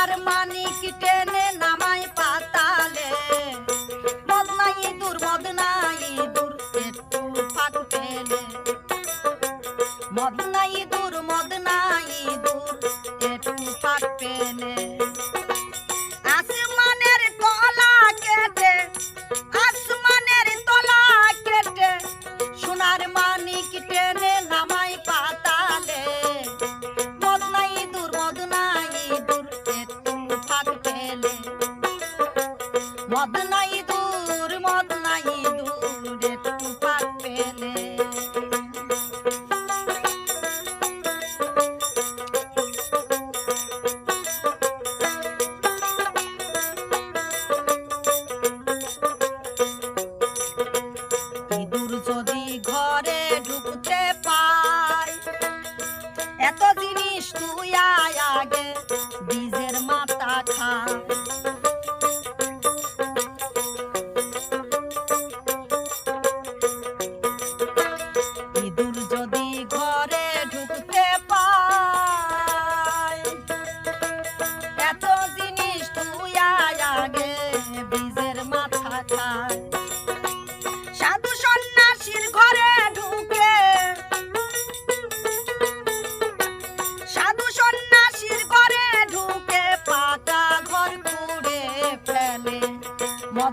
সোনার মানিক টেনে না What the night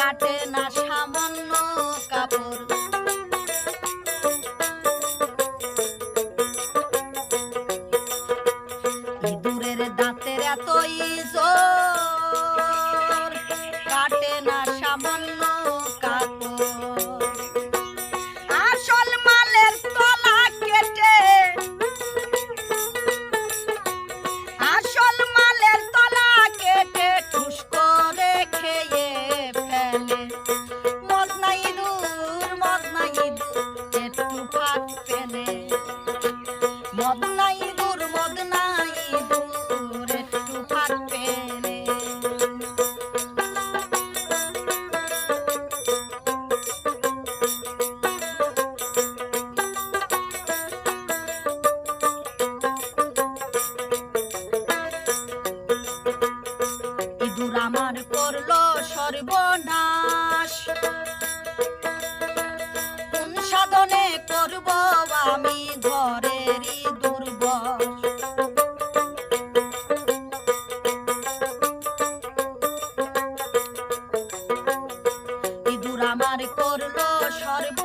কাটে না সামান্য কাপড়। দূরের দাঁতের এত ইজোর কাটে না বন্ধুর আমার করল সর্বনাশ। সাধনে করব আমি ঘরেরই দুর্বল। ইঁদুর আমার করল সর্ব